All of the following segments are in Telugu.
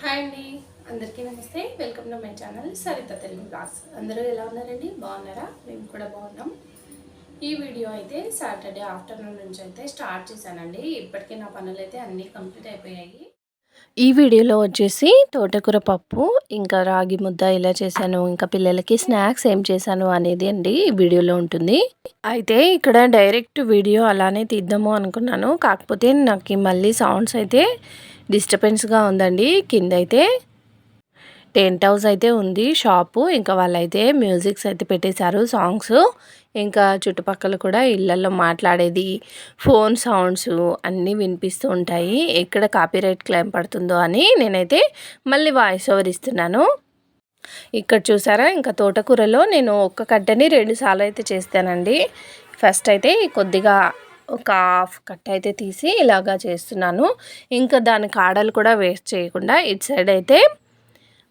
హాయ్ అండి. అందరికీ నమస్తే. Welcome to my channel Saritha Telugu blogs అందరూ ఎలా ఉన్నారండి? బాగున్నారా? మేము కూడా బాగున్నాం. ఈ వీడియో అయితే సాటర్డే ఆఫ్టర్నూన్ నుంచి అయితే స్టార్ట్ చేశానండి. ఇప్పటికే నా పనులు అయితే అన్నీ కంప్లీట్ అయిపోయాయి. ఈ వీడియోలో వచ్చేసి తోటకూర పప్పు ఇంకా రాగి ముద్ద ఇలా చేశాను ఇంకా పిల్లలకి స్నాక్స్ ఏం చేశాను అనేది అండి ఈ వీడియోలో ఉంటుంది. అయితే ఇక్కడ డైరెక్ట్ వీడియో అలానే తీద్దాము అనుకున్నాను. కాకపోతే నాకు మళ్ళీ సౌండ్స్ అయితే డిస్టర్బెన్స్గా ఉందండి. కింద అయితే టెంట్ హౌస్ అయితే ఉంది షాపు. ఇంకా వాళ్ళైతే మ్యూజిక్స్ అయితే పెట్టేశారు సాంగ్స్. ఇంకా చుట్టుపక్కల కూడా ఇళ్ళల్లో మాట్లాడేది ఫోన్ సౌండ్స్ అన్నీ వినిపిస్తూ ఉంటాయి. ఎక్కడ కాపీరైట్ క్లైమ్ పడుతుందో అని నేనైతే మళ్ళీ వాయిస్ ఓవర్ ఇస్తున్నాను. ఇక్కడ చూసారా? ఇంకా తోటకూరలో నేను ఒక్క కట్టని రెండు సార్లు అయితే చేస్తానండి. ఫస్ట్ అయితే కొద్దిగా ఒక హాఫ్ కట్ అయితే తీసి ఇలాగా చేస్తున్నాను. ఇంకా దాని కాడలు కూడా వేస్ట్ చేయకుండా ఇటు సైడ్ అయితే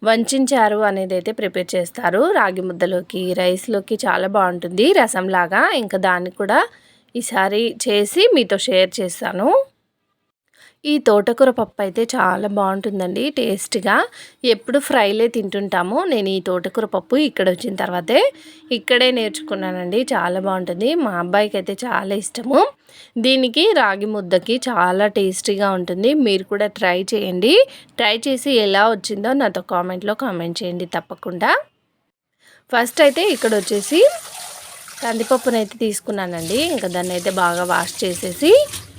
వంచారు అనేది అయితే ప్రిపేర్ చేస్తారు. రాగి ముద్దలోకి రైస్లోకి చాలా బాగుంటుంది రసంలాగా. ఇంకా దాన్ని కూడా ఈసారి చేసి మీతో షేర్ చేస్తాను. ఈ తోటకూర పప్పు అయితే చాలా బాగుంటుందండి టేస్ట్గా. ఎప్పుడు ఫ్రైలే తింటుంటాము. నేను ఈ తోటకూర పప్పు ఇక్కడ వచ్చిన తర్వాతే ఇక్కడే నేర్చుకున్నానండి చాలా బాగుంటుంది. మా అబ్బాయికి అయితే చాలా ఇష్టము. దీనికి రాగి ముద్దకి చాలా టేస్టీగా ఉంటుంది. మీరు కూడా ట్రై చేయండి. ట్రై చేసి ఎలా వచ్చిందో నాతో కామెంట్లో కామెంట్ చేయండి తప్పకుండా. ఫస్ట్ అయితే ఇక్కడ వచ్చేసి కందిపప్పునైతే తీసుకున్నానండి. ఇంకా దాన్ని అయితే బాగా వాష్ చేసేసి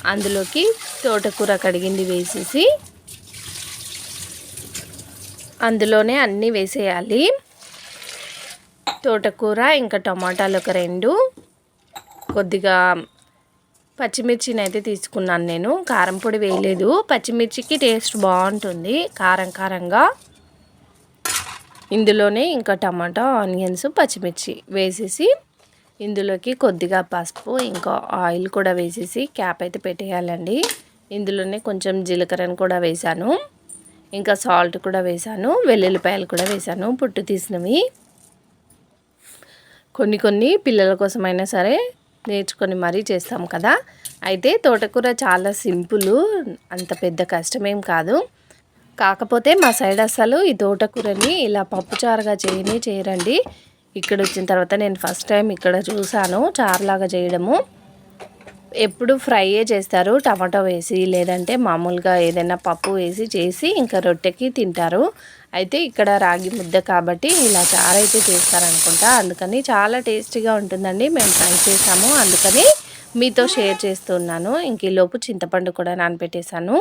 అందులోకి తోటకూర కడిగింది వేసేసి అందులోనే అన్నీ వేసేయాలి. తోటకూర ఇంకా టమాటాలు ఒక రెండు. కొద్దిగా పచ్చిమిర్చిని అయితే తీసుకున్నాను నేను. కారం పొడి వేయలేదు. పచ్చిమిర్చికి టేస్ట్ బాగుంటుంది కారం కారంగా. ఇందులోనే ఇంకా టమాటా ఆనియన్స్ పచ్చిమిర్చి వేసేసి ఇందులోకి కొద్దిగా పసుపు ఇంకా ఆయిల్ కూడా వేసేసి క్యాప్ అయితే పెట్టేయాలండి. ఇందులోనే కొంచెం జీలకర్రను కూడా వేసాను ఇంకా సాల్ట్ కూడా వేసాను వెల్లుల్లిపాయలు కూడా వేసాను పుట్టు తీసినవి. కొన్ని కొన్ని పిల్లల కోసమైనా సరే నేర్చుకొని మరీ చేస్తాం కదా. అయితే తోటకూర చాలా సింపుల్ అంత పెద్ద కష్టమేం కాదు. కాకపోతే మా సైడ్ అసలు ఈ తోటకూరని ఇలా పప్పుచారుగా చేయనే చేయరండి. ఇక్కడ వచ్చిన తర్వాత నేను ఫస్ట్ టైం ఇక్కడ చూసాను చారులాగా చేయడము. ఎప్పుడు ఫ్రైయే చేస్తారు టమాటో వేసి లేదంటే మామూలుగా ఏదైనా పప్పు వేసి చేసి ఇంకా రొట్టెకి తింటారు. అయితే ఇక్కడ రాగి ముద్ద కాబట్టి ఇలా చారు అయితే చేస్తారనుకుంటా. అందుకని చాలా టేస్టీగా ఉంటుందండి. మేము ట్రై చేసాము అందుకని మీతో షేర్ చేస్తున్నాను. ఇంక ఈలోపు చింతపండు కూడా నానపెట్టేశాను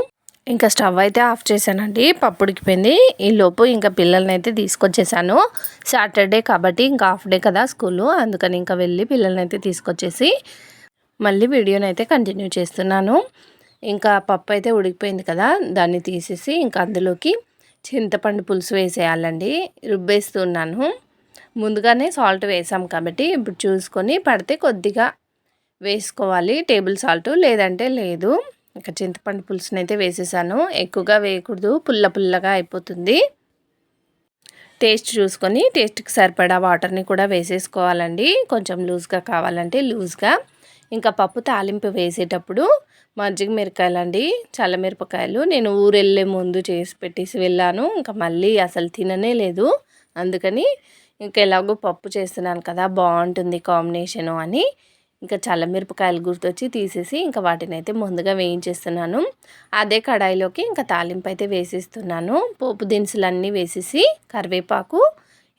ఇంకా స్టవ్ అయితే ఆఫ్ చేశానండి పప్పు ఉడికిపోయింది. ఈ లోపు ఇంకా పిల్లల్ని అయితే తీసుకొచ్చేసాను. సాటర్డే కాబట్టి ఇంకా హాఫ్ డే కదా స్కూలు అందుకని ఇంకా వెళ్ళి పిల్లల్ని అయితే తీసుకొచ్చేసి మళ్ళీ వీడియోని అయితే కంటిన్యూ చేస్తున్నాను. ఇంకా పప్పు అయితే ఉడికిపోయింది కదా దాన్ని తీసేసి ఇంకా అందులోకి చింతపండు పులుసు వేసేయాలండి. రుబ్బేస్తున్నాను. ముందుగానే సాల్ట్ వేసాం కాబట్టి ఇప్పుడు చూసుకొని పడితే కొద్దిగా వేసుకోవాలి. టేబుల్ సాల్ట్ లేదంటే లేదు. ఇంకా చింతపండు పులుసుని అయితే వేసేసాను. ఎక్కువగా వేయకూడదు. పుల్ల పుల్లగా అయిపోతుంది. టేస్ట్ చూసుకొని టేస్ట్కి సరిపడా వాటర్ని కూడా వేసేసుకోవాలండి. కొంచెం లూజ్గా కావాలంటే లూజ్గా. ఇంకా పప్పు తాలింపు వేసేటప్పుడు మజ్జిగ మిరకాయలు అండి చల్లమిరపకాయలు నేను ఊరెళ్ళే ముందు చేసి పెట్టేసి వెళ్ళాను. ఇంకా మళ్ళీ అసలు తిననే లేదు. అందుకని ఇంకా ఎలాగో పప్పు చేస్తున్నాను కదా బాగుంటుంది కాంబినేషను అని. ఇంకా చల్లమిరపకాయలు గుర్తొచ్చి తీసేసి ఇంకా వాటిని అయితే ముందుగా వేయించేస్తున్నాను. అదే కడాయిలోకి ఇంకా తాలింపు అయితే వేసేస్తున్నాను. పోపు దినుసులన్నీ వేసేసి కరివేపాకు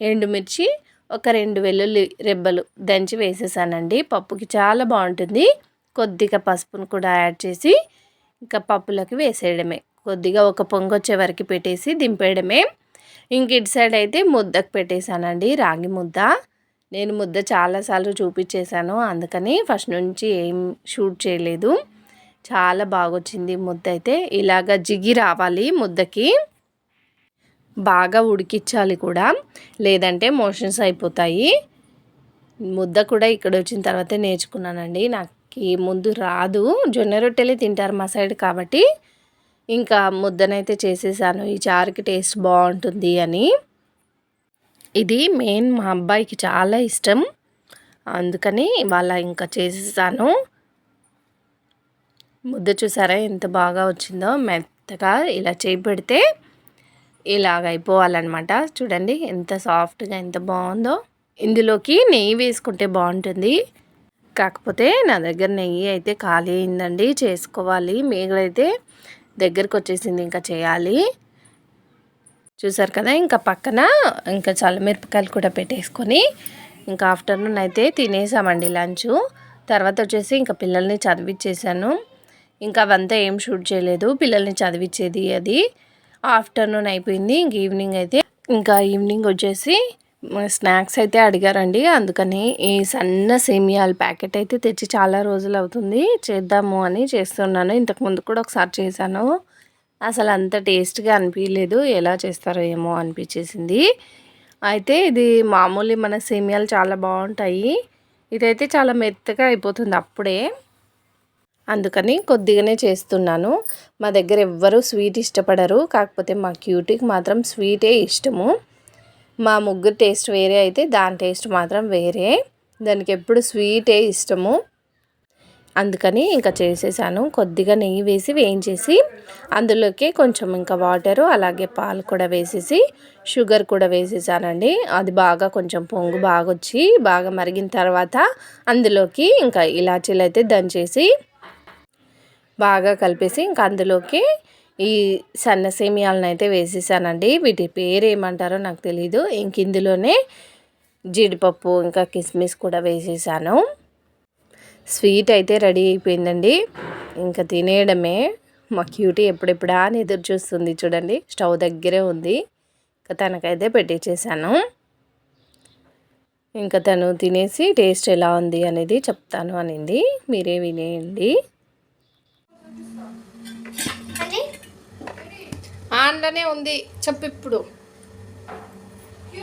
ఎండుమిర్చి ఒక రెండు వెల్లుల్లి రెబ్బలు దంచి వేసేసానండి. పప్పుకి చాలా బాగుంటుంది. కొద్దిగా పసుపును కూడా యాడ్ చేసి ఇంకా పప్పులోకి వేసేయడమే. కొద్దిగా ఒక పొంగు వచ్చే వరకు పెట్టేసి దింపేయడమే. ఇంక ఇటు సైడ్ అయితే ముద్దకు పెట్టేశానండి రాగి ముద్ద. నేను ముద్ద చాలాసార్లు చూపించేశాను అందుకని ఫస్ట్ నుంచి ఏం షూట్ చేయలేదు. చాలా బాగొచ్చింది ముద్ద అయితే. ఇలాగ జిగి రావాలి ముద్దకి. బాగా ఉడికించాలి కూడా. లేదంటే మోషన్స్ అయిపోతాయి. ముద్ద కూడా ఇక్కడ వచ్చిన తర్వాత నేర్చుకున్నానండి. నాకు ముందు రాదు. జొన్న రొట్టెలే తింటారు మా సైడ్ కాబట్టి. ఇంకా ముద్దనైతే చేసేసాను. ఈ చారుకి టేస్ట్ బాగుంటుంది అని. ఇది మెయిన్ మా అబ్బాయికి చాలా ఇష్టం. అందుకని వాళ్ళ ఇంకా చేసేసాను. ముద్ద చూసారా ఎంత బాగా వచ్చిందో? మెత్తగా ఇలా చేయి పెడితే ఇలాగ అయిపోవాలన్నమాట. చూడండి ఎంత సాఫ్ట్గా ఎంత బాగుందో. ఇందులోకి నెయ్యి వేసుకుంటే బాగుంటుంది. కాకపోతే నా దగ్గర నెయ్యి అయితే ఖాళీ అయిందండి. చేసుకోవాలి. మేగడైతే దగ్గరకు వచ్చేసింది ఇంకా చేయాలి. చూసారు కదా ఇంకా పక్కన ఇంకా చల్లమిరపకాయలు కూడా పెట్టేసుకొని ఇంకా ఆఫ్టర్నూన్ అయితే తినేసామండి లంచ్. తర్వాత వచ్చేసి ఇంకా పిల్లల్ని చదివిచ్చేసాను. ఇంకా అవంతా ఏం షూట్ చేయలేదు పిల్లల్ని చదివించేది అది. ఆఫ్టర్నూన్ అయిపోయింది ఇంక ఈవినింగ్ అయితే ఇంకా ఈవినింగ్ వచ్చేసి స్నాక్స్ అయితే అడిగారండి. అందుకని ఈ సన్న సేమియాల ప్యాకెట్ అయితే తెచ్చి చాలా రోజులు అవుతుంది చేద్దాము అని చేస్తున్నాను. ఇంతకుముందు కూడా ఒకసారి చేశాను. అసలు అంత టేస్ట్గా అనిపించలేదు ఎలా చేస్తారో ఏమో అనిపించేసింది అయితే ఇది మామూలు మన సేమియాలు చాలా బాగుంటాయి ఇదైతే చాలా మెత్తగా అయిపోతుంది అప్పుడే. అందుకని కొద్దిగానే చేస్తున్నాను. మా దగ్గర ఎవ్వరూ స్వీట్ ఇష్టపడరు. కాకపోతే మా క్యూటీకి మాత్రం స్వీటే ఇష్టము. మా ముగ్గురు టేస్ట్ వేరే అయితే దాని టేస్ట్ మాత్రం వేరే. దానికి ఎప్పుడు స్వీటే ఇష్టము. అందుకని ఇంకా చేసేసాను. కొద్దిగా నెయ్యి వేసి వేయించేసి అందులోకి కొంచెం ఇంకా వాటరు అలాగే పాలు కూడా వేసేసి షుగర్ కూడా వేసేసానండి. అది బాగా కొంచెం పొంగు బాగా వచ్చి బాగా మరిగిన తర్వాత అందులోకి ఇంకా ఇలాచీలు అయితే దంచేసి బాగా కలిపేసి ఇంకా అందులోకి ఈ సన్న సేమియాలను అయితే వేసేసానండి. వీటి పేరు ఏమంటారో నాకు తెలీదు. ఇంక ఇందులోనే జీడిపప్పు ఇంకా కిస్మిస్ కూడా వేసేసాను. స్వీట్ అయితే రెడీ అయిపోయిందండి. ఇంకా తినేయడమే. మా క్యూటీ ఎప్పుడెప్పుడా అని ఎదురు చూస్తుంది చూడండి. స్టవ్ దగ్గరే ఉంది. ఇంకా తనకైతే పెట్టించేసాను ఇంకా తను తినేసి టేస్ట్ ఎలా ఉంది అనేది చెప్తాను అనింది. మీరే వినేయండి. ఆన్లోనే ఉంది. చెప్పు ఇప్పుడు.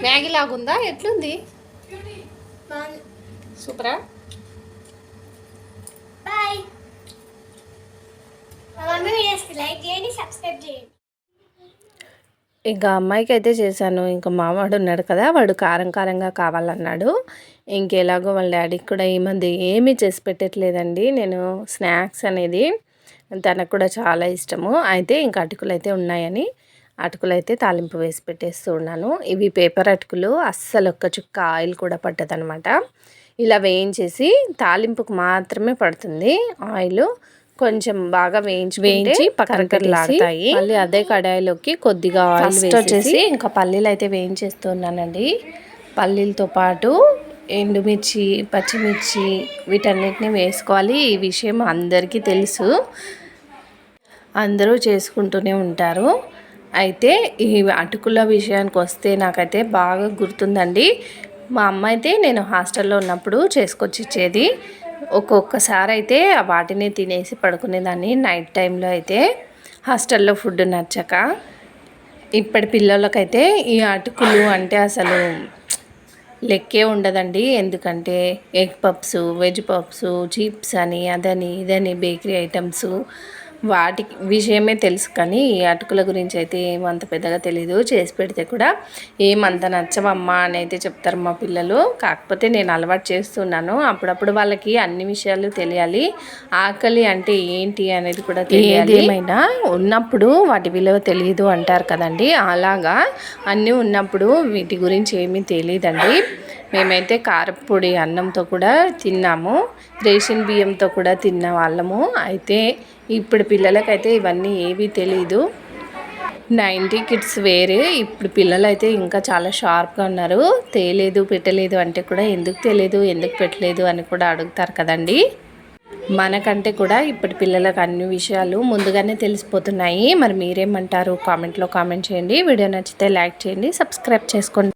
మ్యాగీ లాగుందా? ఎట్లుంది? సూపరా బాయ్ మా మమ్మీ వీడియోస్కి లైక్ చేయండి సబ్స్క్రైబ్ చేయండి ఇంకా అమ్మాయికి అయితే చేశాను. ఇంకా మావాడు ఉన్నాడు కదా వాడు కారం కారంగా కావాలన్నాడు. ఇంకెలాగో వాళ్ళ డాడీకి కూడా ఈ మధ్య ఏమీ చేసి పెట్టట్లేదండి. నేను స్నాక్స్ అనేది తనకు కూడా చాలా ఇష్టము. అయితే ఇంకా అటుకులు అయితే ఉన్నాయని అటుకులు అయితే తాలింపు వేసి పెట్టేస్తూ ఉన్నాను. ఇవి పేపర్ అటుకులు అస్సలు ఒక్క చుక్క ఆయిల్ కూడా పట్టదనమాట ఇలా వేయించేసి తాలింపుకు మాత్రమే పడుతుంది ఆయిల్. కొంచెం బాగా వేయించి వేయించి కరకరలాడతాయి. మళ్ళీ అదే కడాయిలోకి కొద్దిగా ఆయిల్ వచ్చేసి ఇంకా పల్లీలు అయితే వేయించేస్తున్నానండి. పల్లీలతో పాటు ఎండుమిర్చి పచ్చిమిర్చి వీటన్నిటిని వేసుకోవాలి. ఈ విషయం అందరికీ తెలుసు. అందరూ చేసుకుంటూనే ఉంటారు. అయితే ఈ అటుకుల విషయానికి వస్తే నాకైతే బాగా గుర్తుందండి. మా అమ్మ అయితే నేను హాస్టల్లో ఉన్నప్పుడు చేసుకొచ్చి ఇచ్చేది. ఒక్కొక్కసారి అయితే వాటిని తినేసి పడుకునేదాన్ని. నైట్ టైంలో అయితే హాస్టల్లో ఫుడ్ నచ్చక ఇప్పటి పిల్లలకైతే ఈ అటుకులు అంటే అసలు లెక్కే ఉండదండి. ఎందుకంటే egg puffs veg puffs chips అని అదని ఇదని బేకరీ ఐటమ్స్ వాటి విషయమే తెలుసు కానీ ఈ అటుకుల గురించి అయితే ఏమంత పెద్దగా తెలీదు. చేసి పెడితే కూడా ఏమంత నచ్చవమ్మా అని అయితే చెప్తారు మా పిల్లలు. కాకపోతే నేను అలవాటు చేస్తున్నాను. అప్పుడప్పుడు వాళ్ళకి అన్ని విషయాలు తెలియాలి. ఆకలి అంటే ఏంటి అనేది కూడా తెలియాలి. ఏమైనా ఉన్నప్పుడు వాటి విలువ తెలియదు అంటారు కదండి. అలాగా అన్నీ ఉన్నప్పుడు వీటి గురించి ఏమీ తెలియదండి. మేమైతే కారపొడి అన్నంతో కూడా తిన్నాము. రేషన్ బియ్యంతో కూడా తిన్న వాళ్ళము. అయితే ఇప్పుడు పిల్లలకైతే ఇవన్నీ ఏవీ తెలీదు. నైంటీ కిడ్స్ వేరే. ఇప్పుడు పిల్లలు అయితే ఇంకా చాలా షార్ప్గా ఉన్నారు. తేలేదు పెట్టలేదు అంటే కూడా ఎందుకు తెలియదు ఎందుకు పెట్టలేదు అని కూడా అడుగుతారు కదండి. మనకంటే కూడా ఇప్పటి పిల్లలకు అన్ని విషయాలు ముందుగానే తెలిసిపోతున్నాయి. మరి మీరేమంటారు? కామెంట్లో కామెంట్ చేయండి. వీడియో నచ్చితే లైక్ చేయండి సబ్స్క్రైబ్ చేసుకోండి.